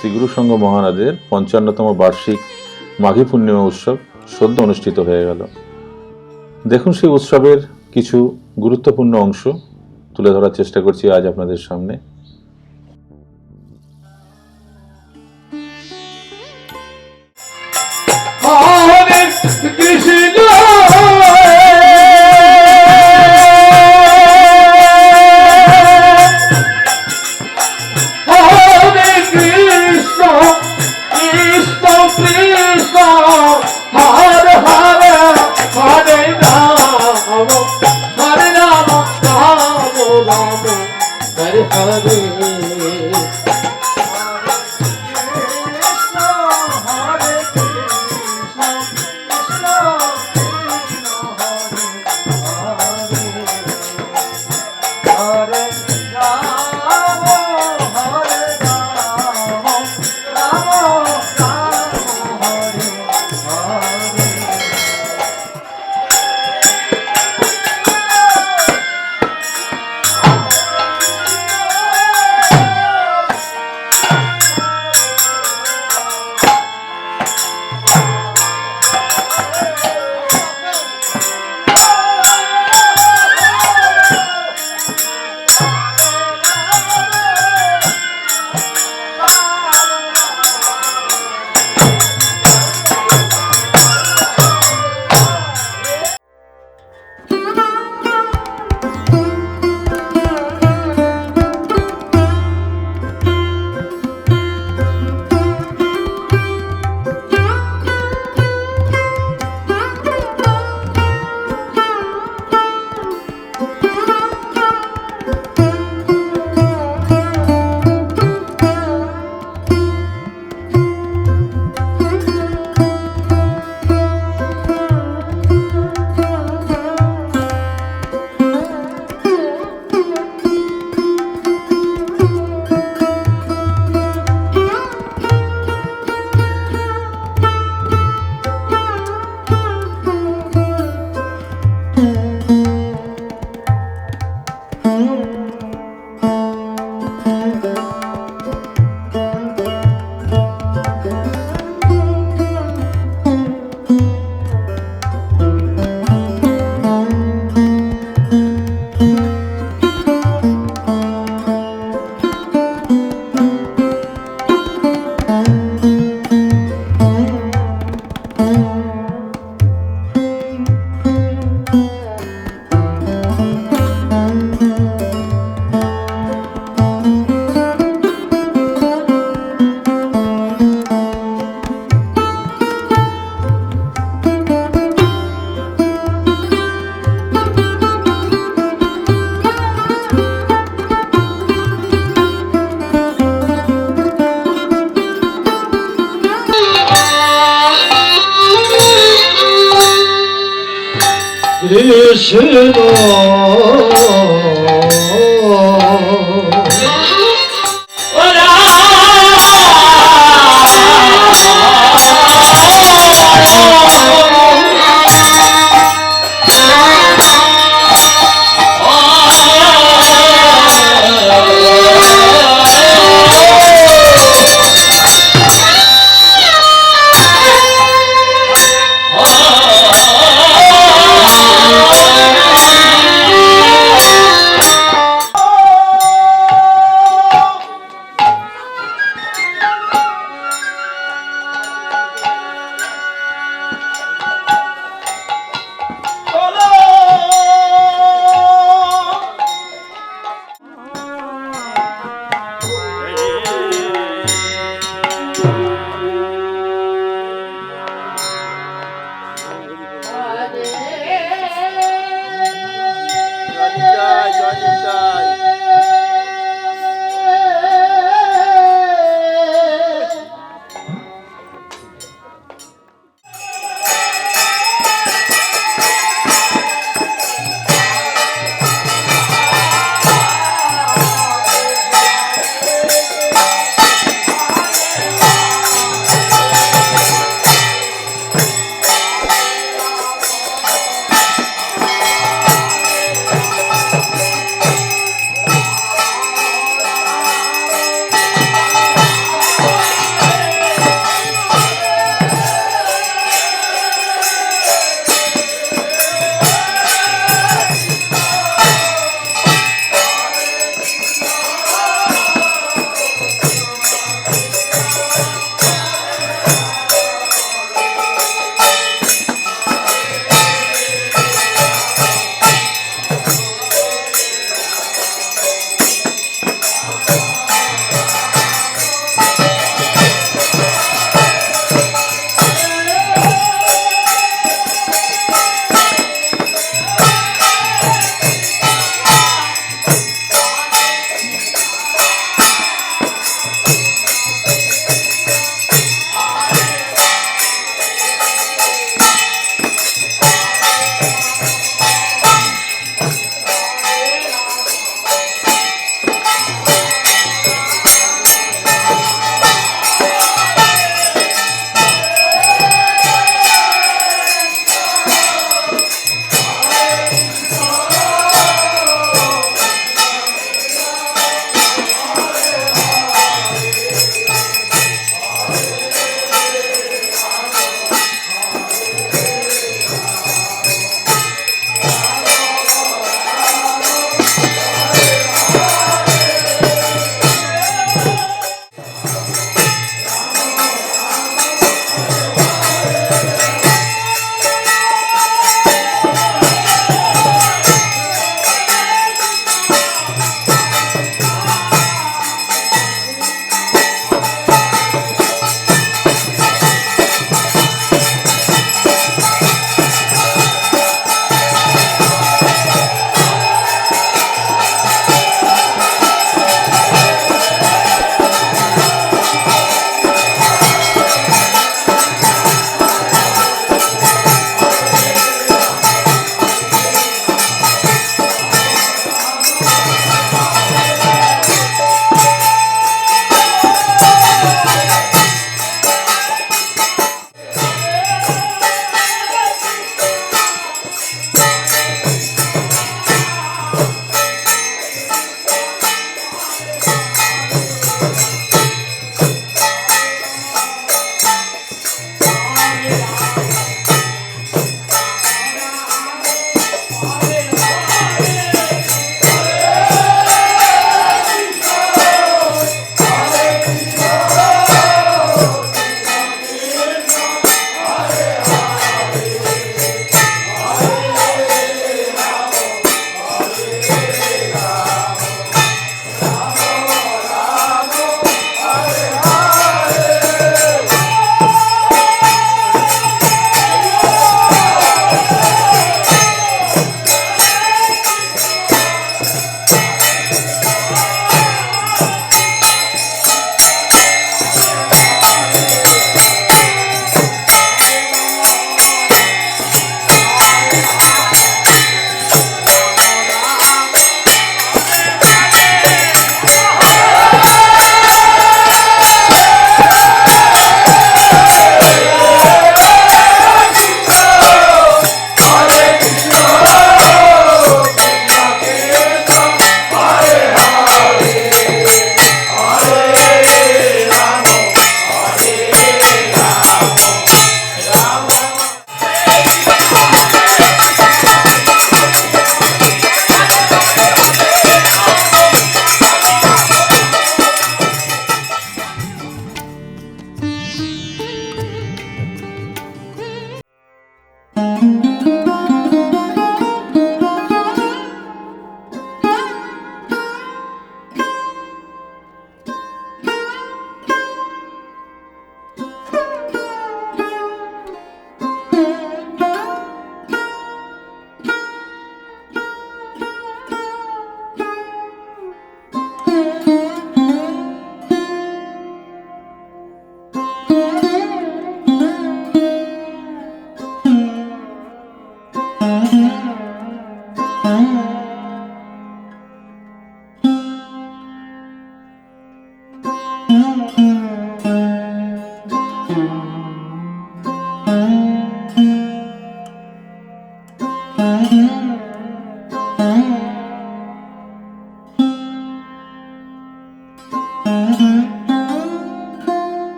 শ্রীগুরু সংঘ মহারাজের পঞ্চান্নতম বার্ষিক মাঘী পূর্ণিমা উৎসব সদ্য অনুষ্ঠিত হয়ে গেল। দেখুন সেই উৎসবের কিছু গুরুত্বপূর্ণ অংশ তুলে ধরার চেষ্টা করছি আজ আপনাদের সামনে। রাম हर হরে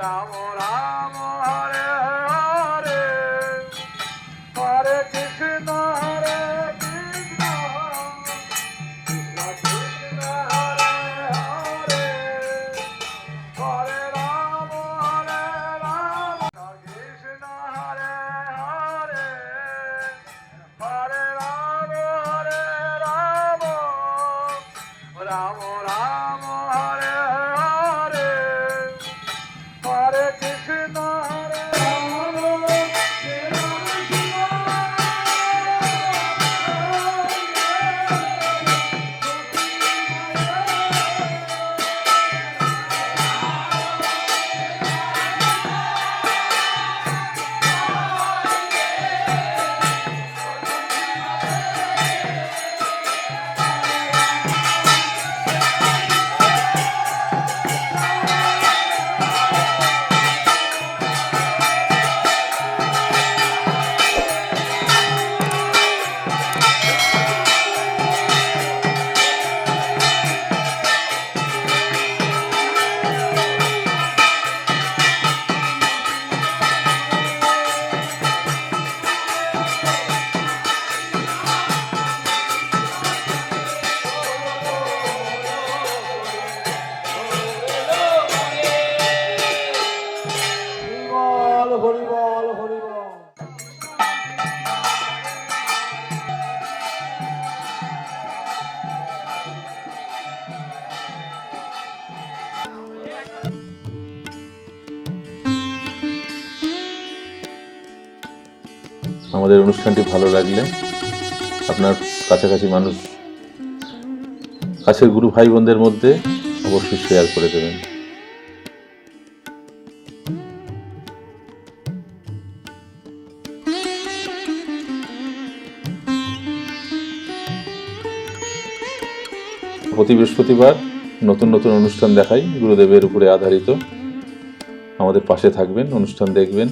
搞我 আমাদের অনুষ্ঠানটি ভালো লাগলে আপনার কাছাকাছি মানুষ, কাছের গুরু ভাই বোনদের মধ্যে অবশ্যই শেয়ার করে দেবেন। প্রতি বৃহস্পতিবার নতুন নতুন অনুষ্ঠান দেখাই, গুরুদেবের উপরে আধারিত। আমাদের পাশে থাকবেন, অনুষ্ঠান দেখবেন।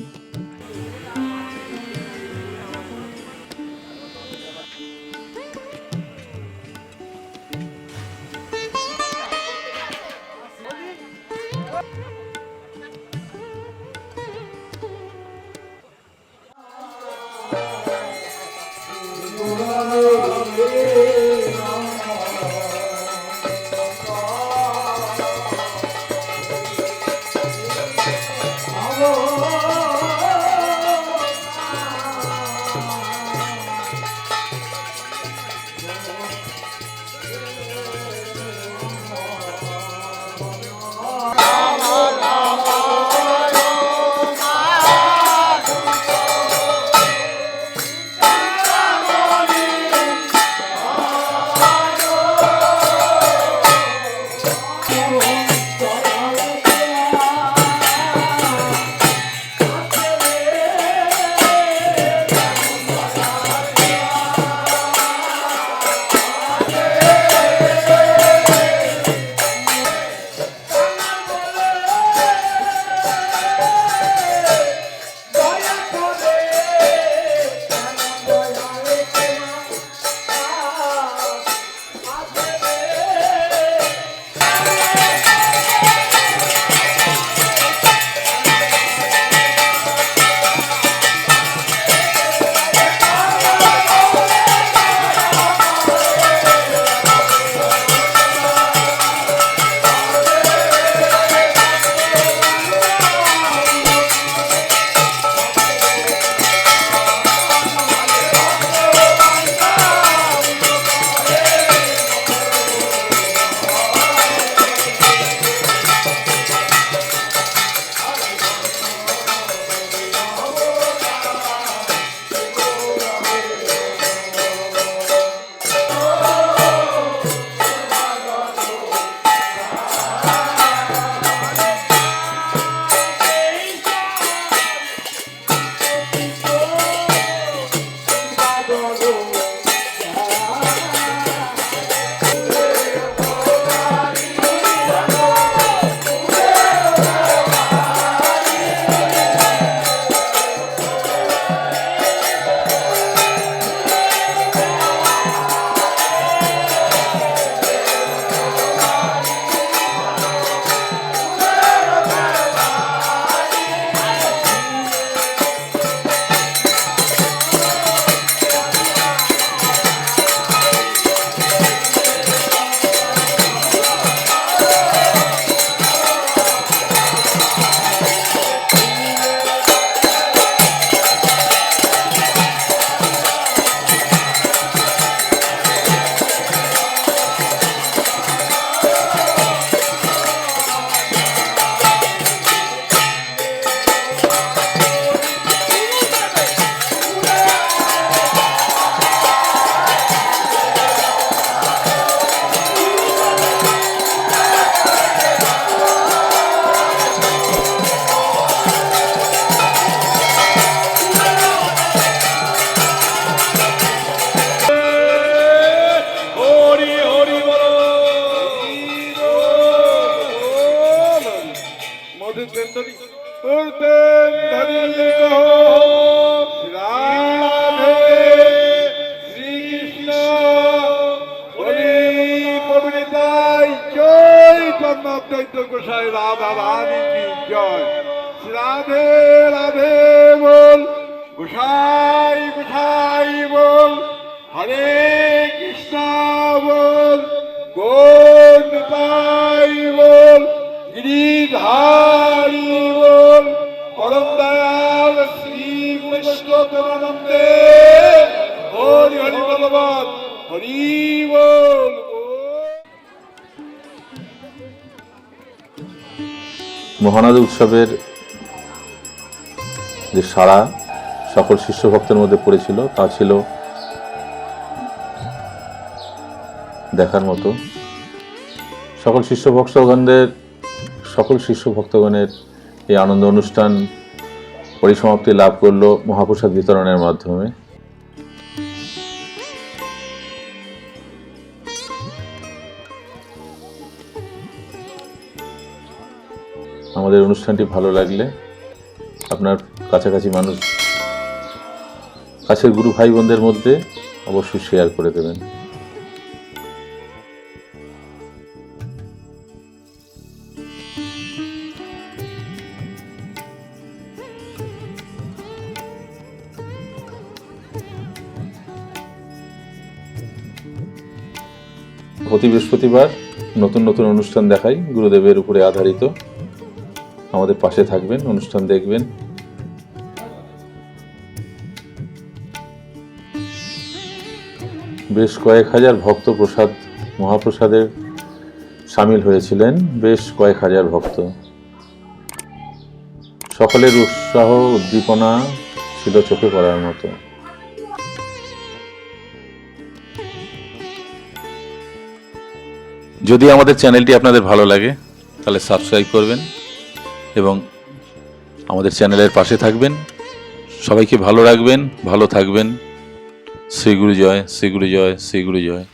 গোসাই গোসাই বল, হরে কৃষ্ণ বল গোবিন্দাই বল, গিরিধারী বল পরম দয়াল শ্রী বৈষ্ণবানন্দে হরি হরি বলবান হরি বল মহানদী উৎসবের যে সাড়া সকল শিষ্য ভক্তের মধ্যে পড়েছিল, তা ছিল দেখার মতো। সকল শিষ্য ভক্তগণদের সকল শিষ্য ভক্তগণের এই আনন্দ অনুষ্ঠান পরিসমাপ্তি লাভ করল মহাপ্রসাদ বিতরণের মাধ্যমে। আমাদের অনুষ্ঠানটি ভালো লাগলে আপনার কাছাকাছি মানুষ কাছের গুরু ভাই বোনদের মধ্যে অবশ্যই শেয়ার করে দেবেন। প্রতি বৃহস্পতিবার নতুন নতুন অনুষ্ঠান দেখাই, গুরুদেবের উপরে আধারিত। আমাদের পাশে থাকবেন, অনুষ্ঠান দেখবেন। বেশ কয়েক হাজার ভক্ত প্রসাদ মহাপ্রসাদের সামিল হয়েছিলেন, বেশ কয়েক হাজার ভক্ত। সকলের উৎসাহ, উদ্দীপনা ছিল চোখে পড়ার মতো। যদি আমাদের চ্যানেলটি আপনাদের ভালো লাগে, তাহলে সাবস্ক্রাইব করবেন এবং আমাদের চ্যানেলের পাশে থাকবেন। সবাইকে ভালো রাখবেন, ভালো থাকবেন। শ্রী গুরু জয় শ্রী গুরু জয় শ্রী গুরু জয়